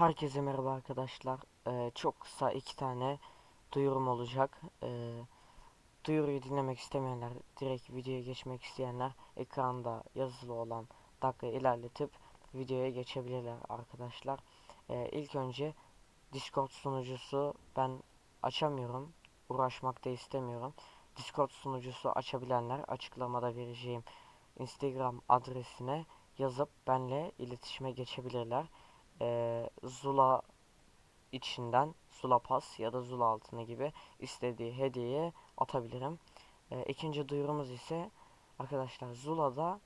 Herkese merhaba arkadaşlar. Ee, çok kısa iki tane duyurum olacak. Ee, duyuruyu dinlemek istemeyenler, direkt videoya geçmek isteyenler ekranda yazılı olan dakika ilerletip videoya geçebilirler arkadaşlar. Ee, ilk önce Discord sunucusu ben açamıyorum. Uğraşmak da istemiyorum. Discord sunucusu açabilenler açıklamada vereceğim Instagram adresine yazıp benle iletişime geçebilirler e, Zula içinden Zula Pass ya da Zula altını gibi istediği hediyeyi atabilirim. E, ikinci duyurumuz ise arkadaşlar Zula'da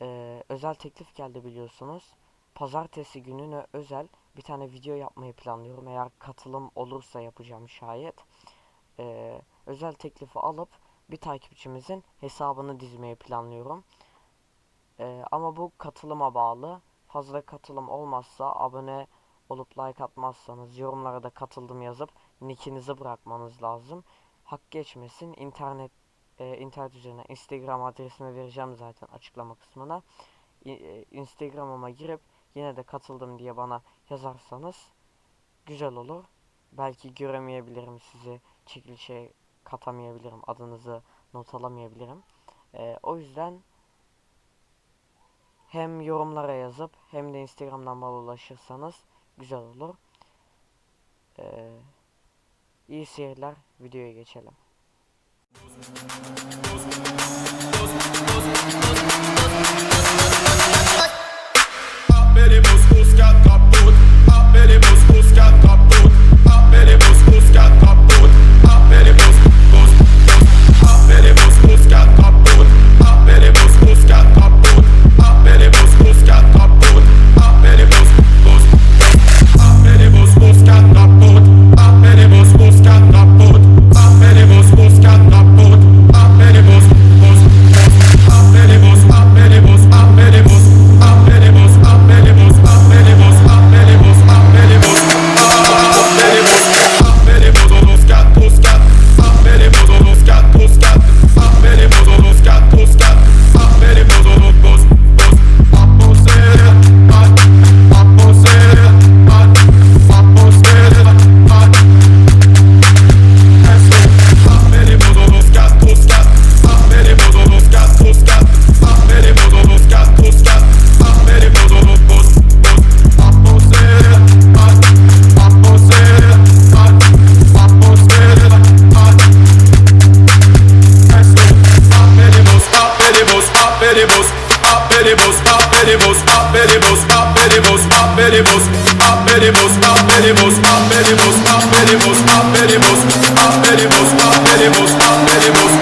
e, özel teklif geldi biliyorsunuz. Pazartesi gününe özel bir tane video yapmayı planlıyorum. Eğer katılım olursa yapacağım şayet. E, özel teklifi alıp bir takipçimizin hesabını dizmeyi planlıyorum. E, ama bu katılıma bağlı fazla katılım olmazsa abone olup like atmazsanız yorumlara da katıldım yazıp nickinizi bırakmanız lazım. Hak geçmesin. İnternet e, internet üzerine Instagram adresimi vereceğim zaten açıklama kısmına. E, Instagram'ıma girip yine de katıldım diye bana yazarsanız güzel olur. Belki göremeyebilirim sizi çekilişe katamayabilirim. Adınızı not alamayabilirim. E, o yüzden hem yorumlara yazıp hem de Instagram'dan bana ulaşırsanız güzel olur. Ee, iyi seyirler. Videoya geçelim. Abelibus, Abelibus, Abelibus, Abelibus, Abelibus, Abelibus, Abelibus, Abelibus, Abelibus, Abelibus, Abelibus, Abelibus, Abelibus, Abelibus, Abelibus,